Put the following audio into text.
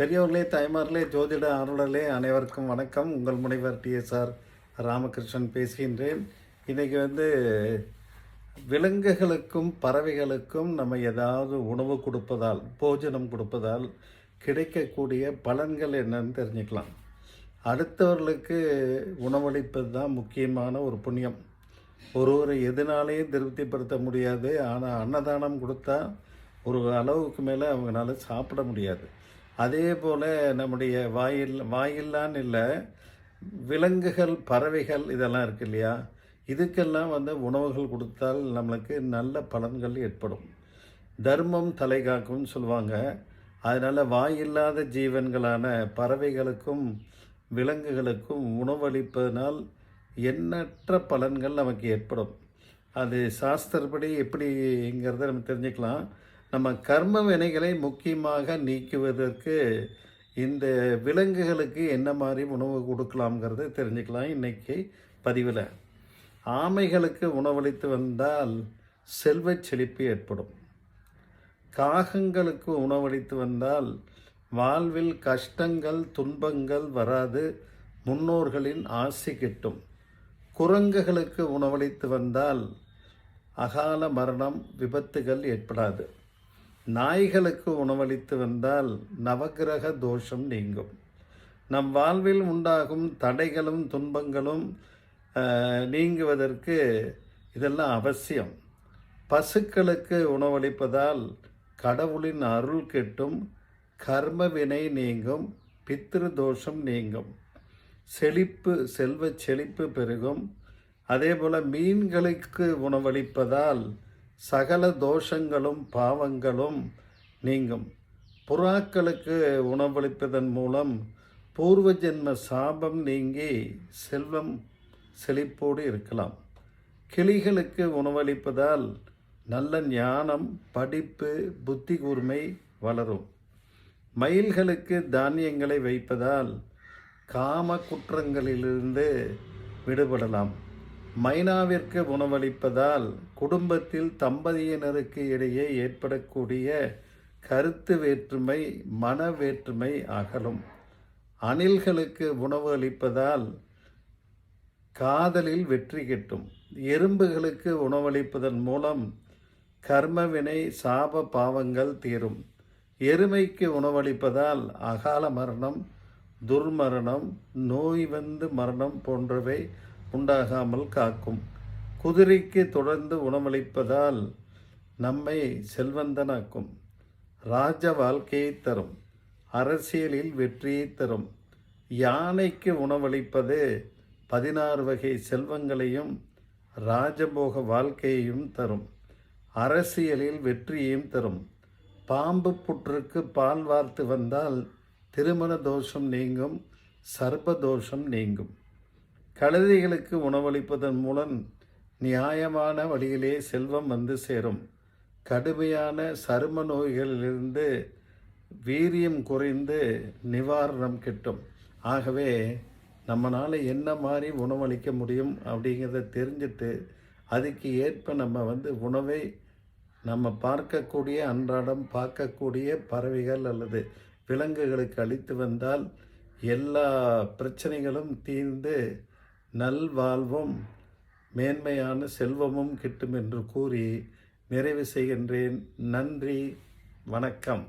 பெரியோர்களே தாய்மார்களே ஜோதிட ஆர்வலர்களே அனைவருக்கும் வணக்கம். உங்கள் முனைவர் டிஎஸ்ஆர் ராமகிருஷ்ணன் பேசுகின்றேன். இன்றைக்கி வந்து விலங்குகளுக்கும் பறவைகளுக்கும் நம்ம ஏதாவது உணவு கொடுப்பதால் போஜனம் கொடுப்பதால் கிடைக்கக்கூடிய பலன்கள் என்னன்னு தெரிஞ்சுக்கலாம். அடுத்தவர்களுக்கு உணவளிப்பது தான் முக்கியமான ஒரு புண்ணியம். ஒருவரை எதனாலேயும் திருப்திப்படுத்த முடியாது. ஆனால் அன்னதானம் கொடுத்தா ஒரு அளவுக்கு மேலே அவங்களால சாப்பிட முடியாது. அதே போல் நம்முடைய வாயில் வாயில்லான்னு இல்லை விலங்குகள் பறவைகள் இதெல்லாம் இருக்கு இல்லையா? இதுக்கெல்லாம் வந்து உணவுகள் கொடுத்தால் நம்மளுக்கு நல்ல பலன்கள் ஏற்படும். தர்மம் தலை காக்கும்னு சொல்லுவாங்க. அதனால் வாயில்லாத ஜீவன்களான பறவைகளுக்கும் விலங்குகளுக்கும் உணவளிப்பதனால் எண்ணற்ற பலன்கள் நமக்கு ஏற்படும். அது சாஸ்திரப்படி எப்படிங்கிறத நம்ம தெரிஞ்சுக்கலாம். நம்ம கர்ம வினைகளை முக்கியமாக நீக்குவதற்கு இந்த விலங்குகளுக்கு என்ன மாதிரி உணவு கொடுக்கலாம்ங்கிறத தெரிஞ்சுக்கலாம் இன்றைக்கி பதிவில். ஆமைகளுக்கு உணவளித்து வந்தால் செல்வச் செழிப்பு ஏற்படும். காகங்களுக்கு உணவளித்து வந்தால் வாழ்வில் கஷ்டங்கள் துன்பங்கள் வராது முன்னோர்களின் ஆசி கிட்டும். குரங்குகளுக்கு உணவளித்து வந்தால் அகால மரணம் விபத்துகள் ஏற்படாது. நாய்களுக்கு உணவளித்து வந்தால் நவக்கிரக தோஷம் நீங்கும். நம் வாழ்வில் உண்டாகும் தடைகளும் துன்பங்களும் நீங்குவதற்கு இதெல்லாம் அவசியம். பசுக்களுக்கு உணவளிப்பதால் கடவுளின் அருள் கிட்டும் கர்ம வினை நீங்கும் பித்திரு தோஷம் நீங்கும். செழிப்பு செல்வ செழிப்பு பெருகும். அதே போல் மீன்களுக்கு உணவளிப்பதால் சகல தோஷங்களும் பாவங்களும் நீங்கும். புறாக்களுக்கு உணவளிப்பதன் மூலம் பூர்வ ஜென்ம சாபம் நீங்கி செல்வம் செழிப்போடு இருக்கலாம். கிளிகளுக்கு உணவளிப்பதால் நல்ல ஞானம் படிப்பு புத்தி கூர்மை வளரும். மயில்களுக்கு தானியங்களை வைப்பதால் காம குற்றங்களிலிருந்து விடுபடலாம். மைனாவிற்கு உணவளிப்பதால் குடும்பத்தில் தம்பதியினருக்கு இடையே ஏற்படக்கூடிய கருத்து வேற்றுமை மன வேற்றுமை அகலும். அணில்களுக்கு உணவு அளிப்பதால் காதலில் வெற்றி கிட்டும். எறும்புகளுக்கு உணவளிப்பதன் மூலம் கர்மவினை சாப பாவங்கள் தீரும். எருமைக்கு உணவளிப்பதால் அகால மரணம் துர்மரணம் நோய் வந்து மரணம் போன்றவை உண்டாகாமல் காக்கும். குதிரைக்கு தொடர்ந்து உணவளிப்பதால் நம்மை செல்வந்தனாக்கும். ராஜ வாழ்க்கையை தரும். அரசியலில் வெற்றியை தரும். யானைக்கு உணவளிப்பது பதினாறு வகை செல்வங்களையும் ராஜபோக வாழ்க்கையையும் தரும். அரசியலில் வெற்றியையும் தரும். பாம்பு புற்றுக்கு பால் வார்த்து வந்தால் திருமண தோஷம் நீங்கும் சர்ப தோஷம் நீங்கும். கழுதைகளுக்கு உணவளிப்பதன் மூலம் நியாயமான வழியிலே செல்வம் வந்து சேரும். கடுமையான சரும நோய்களிலிருந்து வீரியம் குறைந்து நிவாரணம் கிட்டும். ஆகவே நம்மளால் என்ன மாதிரி உணவளிக்க முடியும் அப்படிங்கிறத தெரிஞ்சுட்டு அதுக்கு ஏற்ப நம்ம வந்து உணவை நம்ம பார்க்கக்கூடிய அன்றாடம் பார்க்கக்கூடிய பறவைகள் அல்லது விலங்குகளுக்கு அளித்து வந்தால் எல்லா பிரச்சனைகளும் தீர்ந்து நல்வாழ்வும். மேன்மையான செல்வமும் கிட்டும் என்று கூறி நிறைவு செய்கின்றேன். நன்றி. வணக்கம்.